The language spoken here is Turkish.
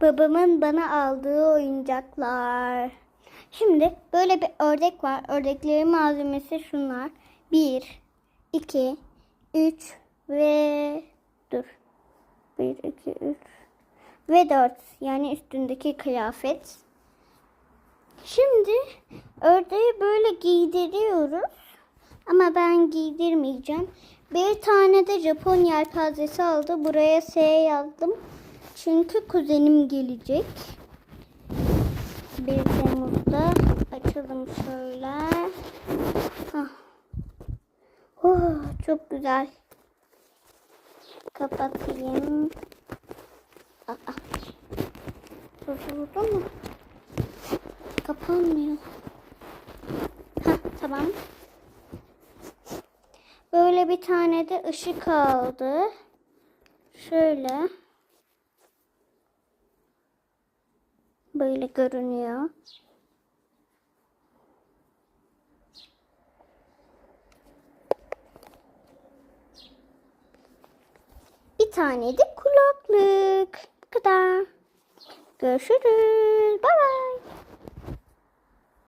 Babamın bana aldığı oyuncaklar. Şimdi böyle bir ördek var. Ördeklerin malzemesi şunlar. Bir, iki, üç ve dur. Bir, iki, üç ve dört. Yani üstündeki kıyafet. Şimdi ördeği böyle giydiriyoruz. Ama ben giydirmeyeceğim. Bir tane de Japon yelpazesi aldı. Buraya S yazdım. Çünkü kuzenim gelecek. 1 Temmuz'da açalım şöyle. Ah. Oh, çok güzel. Kapatayım. Aa. Bozuldu mu? Kapanmıyor. Hah, tamam. Böyle bir tane de ışık aldı. Şöyle. Böyle görünüyor. Bir tane de kulaklık. Bu kadar. Görüşürüz. Bye bye.